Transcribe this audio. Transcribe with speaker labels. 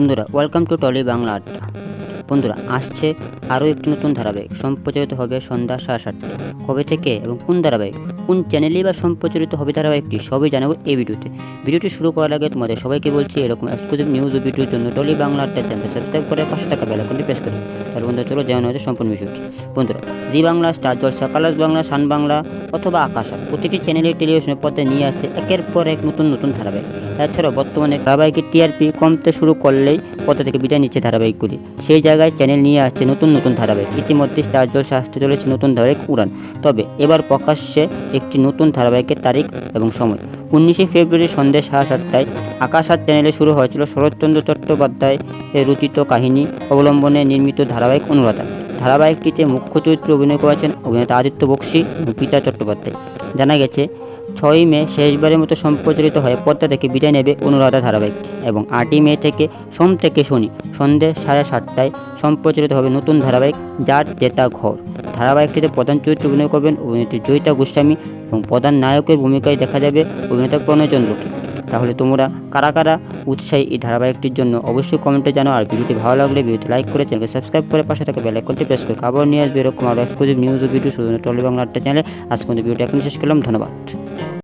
Speaker 1: বন্ধুরা welcome to trolley Bangla আড্ডা বন্ধুরা, আসছে আরও একটি নতুন ধারাবাহিক। সম্প্রচারিত হবে সন্ধ্যা সাড়ে সাতটায়। কবে থেকে এবং কোন ধারাবাহিক? কোন চ্যানেলেই বা সম্প্রচারিত হবে ধারাবাহিকটি সবই জানাব এই ভিডিওতে। ভিডিওটি শুরু করার আগে তোমাদের সবাইকে বলছি, এরকম এক্সক্লুসিভ নিউজ ও ভিডিওর জন্য টলি বাংলা আড্ডা চ্যানেল সাবস্ক্রাইব করে পাশে টাকা বেলাকনটি প্রেস করুন তাহলে বন্ধুরা, চলো জানানো হচ্ছে সম্পূর্ণ বিষয়টি। বন্ধুরা, Zee Bangla Star Jalsha Colors Bangla Sun Bangla অথবা আকাশা প্রতিটি চ্যানেলের টেলিভিশনের পথে নিয়ে আসছে একের পর এক নতুন নতুন ধারাবাহিক। এছাড়াও বর্তমানে ধারাবাহিকের টিআরপি কমতে শুরু করলেই পথ থেকে বিদায় নিচ্ছে ধারাবাহিকগুলি। সেই জায়গায় চ্যানেল নিয়ে আসছে নতুন নতুন ধারাবাহিক। ইতিমধ্যে স্টার জলসা আসতে চলেছে নতুন ধারাবাহিক উড়ান। তবে এবার প্রকাশ্যে একটি নতুন ধারাবাহিকের তারিখ এবং সময়। উনিশে ফেব্রুয়ারি সন্ধ্যে সাড়ে সাতটায় আকাশ আর চ্যানেলে শুরু হয়েছিল শরৎচন্দ্র চট্টোপাধ্যায় রচিত কাহিনী অবলম্বনে নির্মিত ধারাবাহিক অনুরাধা। ধারাবাহিকটিতে মুখ্য চরিত্রে অভিনয় করেছেন অভিনেতা আদিত্য বক্সি এবং পিতা চট্টোপাধ্যায়। জানা গেছে ছয়ই মে শেষবারের মতো সম্প্রচারিত হয় পর্দা থেকে বিদায় নেবে অনুরাধা ধারাবাহিক এবং আটই মে থেকে সোম থেকে শনি সন্ধ্যে সাড়ে সাতটায় সম্প্রচারিত হবে নতুন ধারাবাহিক যার জেতা ঘর। ধারাবাহিকটিতে প্রধান চরিত্র অভিনয় করবেন অভিনেত্রী জয়িতা গোস্বামী এবং প্রধান নায়কের ভূমিকায় দেখা যাবে অভিনেতা প্রণয় চন্দ্রকে। তাহলে তোমরা কারা কারা উৎসাহী এই ধারাবাহিকটির জন্য অবশ্যই কমেন্টে জানাও, আর ভিডিওটি ভালো লাগলে ভিডিওটি লাইক করে চ্যানেলকে সাবস্ক্রাইব করে পাশে থাকা বেল আইকনটি প্রেস করে খবর নিয়ে আসবে। এরকম আরও এক্সক্লুসিভ নিউজ ও ভিডিও শুধু টলি বাংলা চ্যানেলে। আজকে ভিডিওটি এখন শেষ করলাম। ধন্যবাদ।